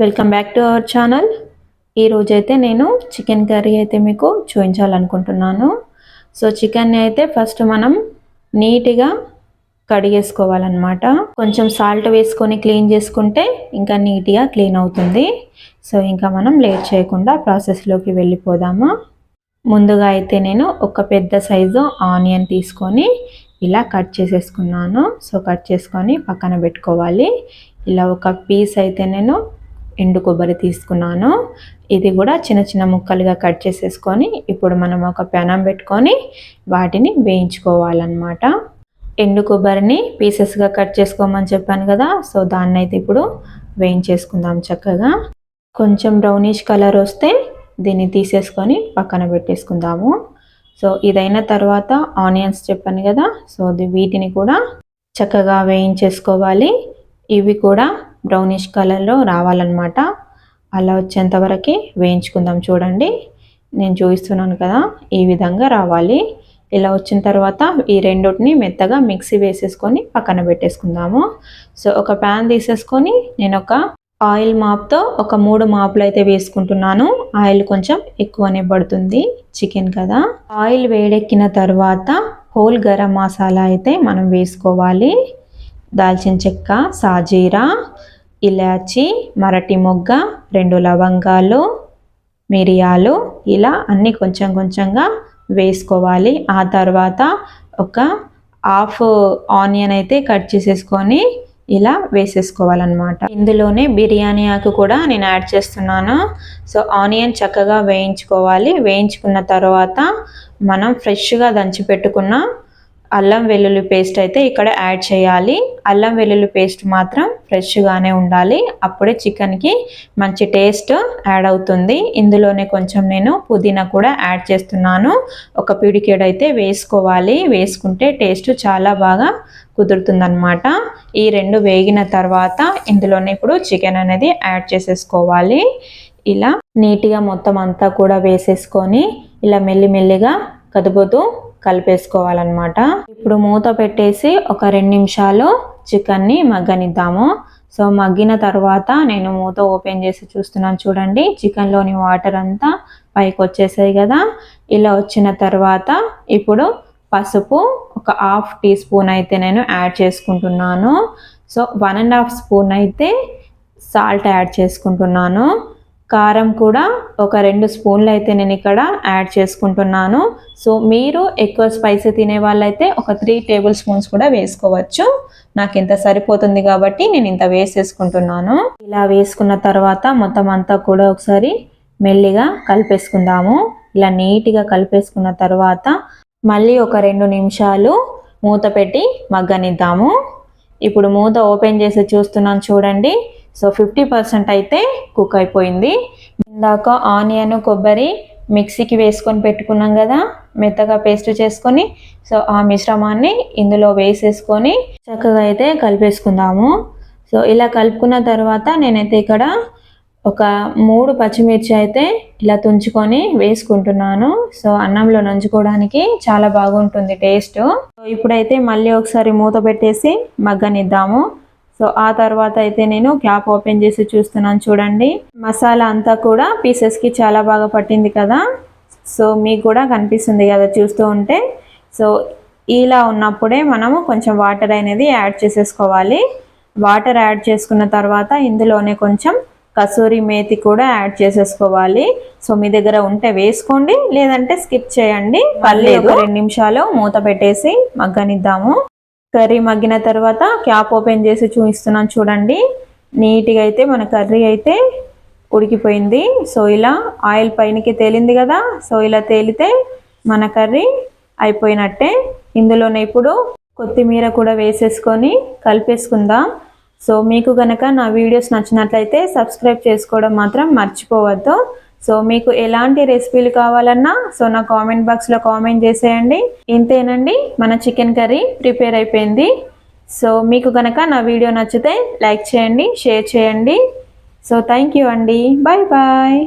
Welcome back to our channel. ఈరోజైతే నేను chicken curry అయితే మీకు చూపించాలనుకుంటున్నాను. సో చికెన్ని అయితే ఫస్ట్ మనం నీట్గా కడిగేసుకోవాలన్నమాట. కొంచెం సాల్ట్ వేసుకొని క్లీన్ చేసుకుంటే ఇంకా నీట్గా క్లీన్ అవుతుంది. సో ఇంకా మనం లేట్ చేయకుండా ప్రాసెస్లోకి వెళ్ళిపోదాము? ముందుగా అయితే నేను ఒక పెద్ద సైజు ఆనియన్ తీసుకొని ఇలా కట్ చేసేసుకున్నాను. సో కట్ చేసుకొని పక్కన పెట్టుకోవాలి. ఇలా ఒక పీస్ అయితే నేను ఎండు కొబ్బరి తీసుకున్నాను. ఇది కూడా చిన్న చిన్న ముక్కలుగా కట్ చేసేసుకొని ఇప్పుడు మనం ఒక పెనం పెట్టుకొని వాటిని వేయించుకోవాలన్నమాట. ఎండు కొబ్బరిని పీసెస్గా కట్ చేసుకోమని చెప్పాను కదా సో దాన్ని అయితే ఇప్పుడు వేయించేసుకుందాం చక్కగా. కొంచెం బ్రౌనిష్ కలర్ వస్తే దీన్ని తీసేసుకొని పక్కన పెట్టేసుకుందాము. సో ఇదైన తర్వాత ఆనియన్స్ చెప్పాను కదా సో వీటిని కూడా చక్కగా వేయించేసుకోవాలి. ఇవి కూడా బ్రౌనిష్ కలర్లో రావాలన్నమాట. అలా వచ్చేంతవరకు వేయించుకుందాం చూడండి. నేను చూపిస్తున్నాను కదా ఈ విధంగా రావాలి. ఇలా వచ్చిన తర్వాత ఈ రెండుటిని మెత్తగా మిక్సీ వేసేసుకొని పక్కన పెట్టేసుకుందాము. సో ఒక ప్యాన్ తీసేసుకొని నేను ఒక ఆయిల్ మాప్తో ఒక మూడు మాపులు అయితే వేసుకుంటున్నాను. ఆయిల్ కొంచెం ఎక్కువనే పడుతుంది చికెన్ కదా. ఆయిల్ వేడెక్కిన తర్వాత హోల్ గరం మసాలా అయితే మనం వేసుకోవాలి. దాల్చిన చెక్క సాజీరా ఇలాచి మరటి మొగ్గ రెండు లవంగాలు మిరియాలు ఇలా అన్నీ కొంచెం కొంచెంగా వేసుకోవాలి. ఆ తర్వాత ఒక హాఫ్ ఆనియన్ అయితే కట్ చేసేసుకొని ఇలా వేసేసుకోవాలన్నమాట. ఇందులోనే బిర్యానీ ఆకు కూడా నేను యాడ్ చేస్తున్నాను. సో ఆనియన్ చక్కగా వేయించుకోవాలి. వేయించుకున్న తర్వాత మనం ఫ్రెష్గా దంచి పెట్టుకున్న అల్లం వెల్లుల్లి పేస్ట్ అయితే ఇక్కడ యాడ్ చేయాలి. అల్లం వెల్లుల్లి పేస్ట్ మాత్రం ఫ్రెష్గానే ఉండాలి. అప్పుడే చికెన్కి మంచి టేస్ట్ యాడ్ అవుతుంది. ఇందులోనే కొంచెం నేను పుదీనా కూడా యాడ్ చేస్తున్నాను. ఒక పిడికేడైతే అయితే వేసుకోవాలి. వేసుకుంటే టేస్ట్ చాలా బాగా కుదురుతుందనమాట ఈ రెండు వేగిన తర్వాత ఇందులోనే ఇప్పుడు చికెన్ అనేది యాడ్ చేసేసుకోవాలి. ఇలా నీట్గా మొత్తం అంతా కూడా వేసేసుకొని ఇలా మెల్లిమెల్లిగా కదుపుతూ కలిపేసుకోవాలన్నమాట. ఇప్పుడు మూత పెట్టేసి ఒక రెండు నిమిషాలు చికెన్ని మగ్గనిద్దాము. సో మగ్గిన తర్వాత నేను మూత ఓపెన్ చేసి చూస్తున్నాను చూడండి. చికెన్లోని వాటర్ అంతా పైకి వచ్చేసాయి కదా. ఇలా వచ్చిన తర్వాత ఇప్పుడు పసుపు ఒక హాఫ్ టీ స్పూన్ అయితే నేను యాడ్ చేసుకుంటున్నాను. So one and half spoon అయితే సాల్ట్ యాడ్ చేసుకుంటున్నాను. కారం కూడా ఒక రెండు స్పూన్లు అయితే నేను ఇక్కడ యాడ్ చేసుకుంటున్నాను. సో మీరు ఎక్కువ స్పైసీ తినే వాళ్ళైతే ఒక త్రీ టేబుల్ స్పూన్స్ కూడా వేసుకోవచ్చు. నాకు ఇంత సరిపోతుంది కాబట్టి నేను ఇంత వేసేసుకుంటున్నాను. ఇలా వేసుకున్న తర్వాత మొత్తం అంతా కూడా ఒకసారి మెల్లిగా కలిపేసుకుందాము. ఇలా నీట్గా కలిపేసుకున్న తర్వాత మళ్ళీ ఒక రెండు నిమిషాలు మూత పెట్టి మగ్గనిద్దాము. ఇప్పుడు మూత ఓపెన్ చేసి చూస్తున్నాను చూడండి. సో ఫిఫ్టీ పర్సెంట్ అయితే కుక్ అయిపోయింది. ఇందాక ఆనియన్ కొబ్బరి మిక్సీకి వేసుకొని పెట్టుకున్నాం కదా మెత్తగా పేస్ట్ చేసుకొని సో ఆ మిశ్రమాన్ని ఇందులో వేసేసుకొని చక్కగా అయితే కలిపేసుకుందాము. సో ఇలా కలుపుకున్న తర్వాత నేనైతే ఇక్కడ ఒక మూడు పచ్చిమిర్చి అయితే ఇలా తుంచుకొని వేసుకుంటున్నాను. సో అన్నంలో నంచుకోవడానికి చాలా బాగుంటుంది టేస్ట్. సో ఇప్పుడైతే మళ్ళీ ఒకసారి మూత పెట్టేసి మగ్గనిద్దాము. సో ఆ తర్వాత అయితే నేను క్యాప్ ఓపెన్ చేసి చూస్తున్నాను చూడండి. మసాలా అంతా కూడా పీసెస్కి చాలా బాగా పట్టింది కదా. సో మీకు కూడా కనిపిస్తుంది కదా చూస్తూ ఉంటే. సో ఇలా ఉన్నప్పుడే మనము కొంచెం వాటర్ అనేది యాడ్ చేసేసుకోవాలి. వాటర్ యాడ్ చేసుకున్న తర్వాత ఇందులోనే కొంచెం కసూరి మేతి కూడా యాడ్ చేసేసుకోవాలి. సో మీ దగ్గర ఉంటే వేసుకోండి లేదంటే స్కిప్ చేయండి. పర్లేదు. రెండు నిమిషాలు మూత పెట్టేసి మగ్గనిద్దాము. కర్రీ మగ్గిన తర్వాత క్యాప్ ఓపెన్ చేసి చూపిస్తున్నాను చూడండి. నీట్గా అయితే మన కర్రీ అయితే ఉడికిపోయింది. సో ఇలా ఆయిల్ పైనకి తేలింది కదా సో ఇలా తేలితే మన కర్రీ అయిపోయినట్టే. ఇందులోనే ఇప్పుడు కొత్తిమీర కూడా వేసేసుకొని కలిపేసుకుందాం. సో మీకు కనుక నా వీడియోస్ నచ్చినట్లయితే సబ్స్క్రైబ్ చేసుకోవడం మాత్రం మర్చిపోవద్దు. సో మీకు ఎలాంటి రెసిపీలు కావాలన్నా సో నా కామెంట్ బాక్స్లో కామెంట్ చేసేయండి. ఇంతేనండి మన చికెన్ కర్రీ ప్రిపేర్ అయిపోయింది. సో మీకు కనుక నా వీడియో నచ్చితే లైక్ చేయండి షేర్ చేయండి. సో థ్యాంక్ యూ అండి. Bye bye.